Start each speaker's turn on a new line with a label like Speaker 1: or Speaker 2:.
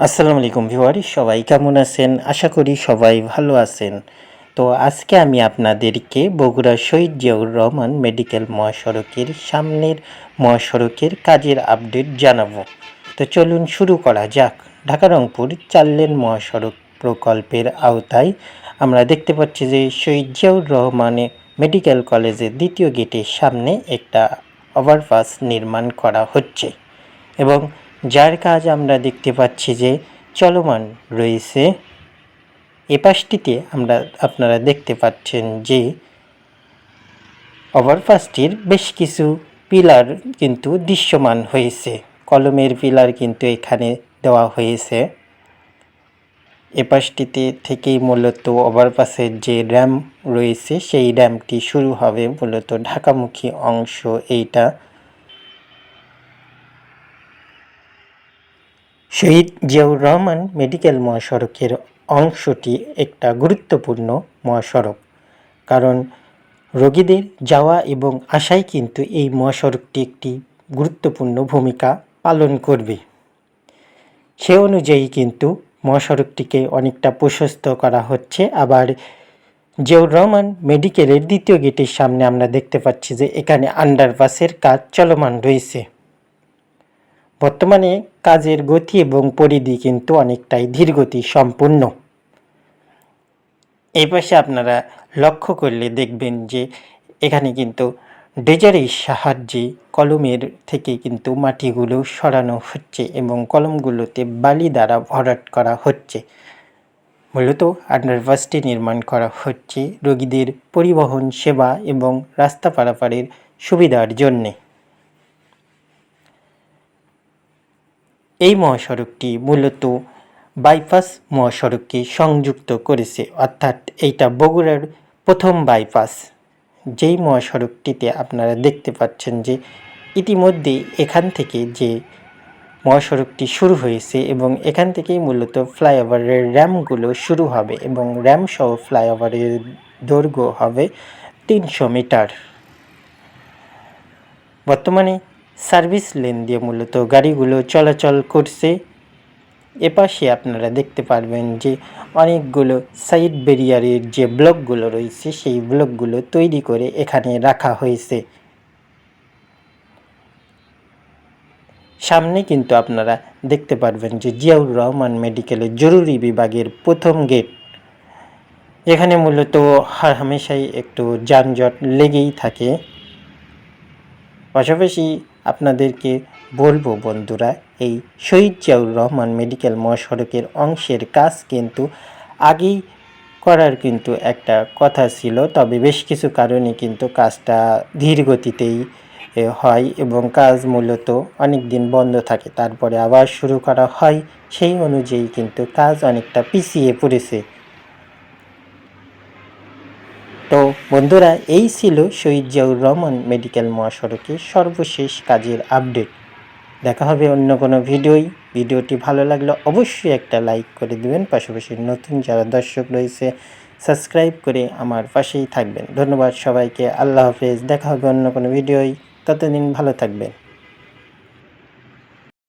Speaker 1: আসসালামু আলাইকুম ভিওয়ারি সবাই কেমন আছেন? আশা করি সবাই ভালো আছেন। তো আজকে আমি আপনাদেরকে বগুড়া শহীদ জিয়াউর রহমান মেডিকেল মহাসড়কের সামনের মহাসড়কের কাজের আপডেট জানাব। তো চলুন শুরু করা যাক। ঢাকা রংপুর চার লেন মহাসড়ক প্রকল্পের আওতায় আমরা দেখতে পাচ্ছি যে শহীদ জিয়াউর রহমানে মেডিকেল কলেজের দ্বিতীয় গেটের সামনে একটা ওভারপাস নির্মাণ করা হচ্ছে এবং যার কাজ আমরা দেখতে পাচ্ছি যে চলমান রয়েছে। এ পাশটিতে আমরা আপনারা দেখতে পাচ্ছেন যে ওভারপাসটির বেশ কিছু পিলার কিন্তু দৃশ্যমান হয়েছে। কলমের পিলার কিন্তু এখানে দেওয়া হয়েছে। এ পাশটিতে থেকেই মূলত ওভারপাসের যে র্যাম রয়েছে, সেই র্যামটি শুরু হবে মূলত ঢাকামুখী অংশ এইটা। শহীদ জিয়াউর রহমান মেডিকেল মহাসড়কের অংশটি একটা গুরুত্বপূর্ণ মহাসড়ক। কারণ রোগীদের যাওয়া এবং আসায় কিন্তু এই মহাসড়কটি একটি গুরুত্বপূর্ণ ভূমিকা পালন করবে। সে অনুযায়ী কিন্তু মহাসড়কটিকে অনেকটা প্রশস্ত করা হচ্ছে। আবার জিয়াউর রহমান মেডিকেলের দ্বিতীয় গেটের সামনে আমরা দেখতে পাচ্ছি যে এখানে আন্ডারপাসের কাজ চলমান রয়েছে। বর্তমানে কাজের গতি এবং পরিধি কিন্তু অনেকটাই ধীরগতি সম্পূর্ণ এই পাশে আপনারা লক্ষ্য করলে দেখবেন যে এখানে কিন্তু ডেজারের সাহায্যে কলমের থেকে কিন্তু মাটিগুলো সরানো হচ্ছে এবং কলমগুলোতে বালি দ্বারা ভরাট করা হচ্ছে। মূলত আন্ডারপাসটি নির্মাণ করা হচ্ছে রোগীদের পরিবহন সেবা এবং রাস্তা পারাপারের সুবিধার জন্যে। এই মহাসড়কটি মূলত বাইপাস মহাসড়ককে সংযুক্ত করেছে, অর্থাৎ এইটা বগুড়ার প্রথম বাইপাস। যেই মহাসড়কটিতে আপনারা দেখতে পাচ্ছেন যে ইতিমধ্যে এখান থেকে যে মহাসড়কটি শুরু হয়েছে এবং এখান থেকেই মূলত ফ্লাইওভারের র্যামগুলো শুরু হবে এবং র্যাম সহ ফ্লাইওভারের দৈর্ঘ্য হবে তিনশো মিটার। বর্তমানে সার্ভিস লেন দিয়ে মূলত গাড়িগুলো চলাচল করছে। এপাশে আপনারা দেখতে পারবেন যে অনেকগুলো সাইড ব্যারিয়ারের যে ব্লকগুলো রয়েছে, সেই ব্লকগুলো তৈরি করে এখানে রাখা হয়েছে। সামনে কিন্তু আপনারা দেখতে পারবেন যে জিয়াউর রহমান মেডিকেলের জরুরি বিভাগের প্রথম গেট। এখানে মূলত হার হামেশাই একটু যানজট লেগেই থাকে। পাশাপাশি আপনাদেরকে বলব বন্ধুরা, এই শহীদ জিয়াউর রহমান মেডিকেল মহাসড়কের অংশের কাজ কিন্তু আগেই করার কিন্তু একটা কথা ছিল। তবে বেশ কিছু কারণে কিন্তু কাজটা ধীর গতিতেই হয় এবং কাজ মূলত অনেক দিন বন্ধ থাকে। তারপরে আবার শুরু করা হয়। সেই অনুযায়ী কিন্তু কাজ অনেকটা পিছিয়ে পড়েছে। তো বন্ধুরা, এই ছিল শহীদ জিয়াউর রহমান মেডিকেল মহাসড়কের সর্বশেষ কাজের আপডেট। দেখা হবে অন্য কোনো ভিডিওই। ভিডিওটি ভালো লাগলে অবশ্যই একটা লাইক করে দেবেন। পাশাপাশি নতুন যারা দর্শক রয়েছে, সাবস্ক্রাইব করে আমার পাশেই থাকবেন। ধন্যবাদ সবাইকে। আল্লাহ হাফেজ। দেখা হবে অন্য কোনো ভিডিওই। ততদিন ভালো থাকবেন।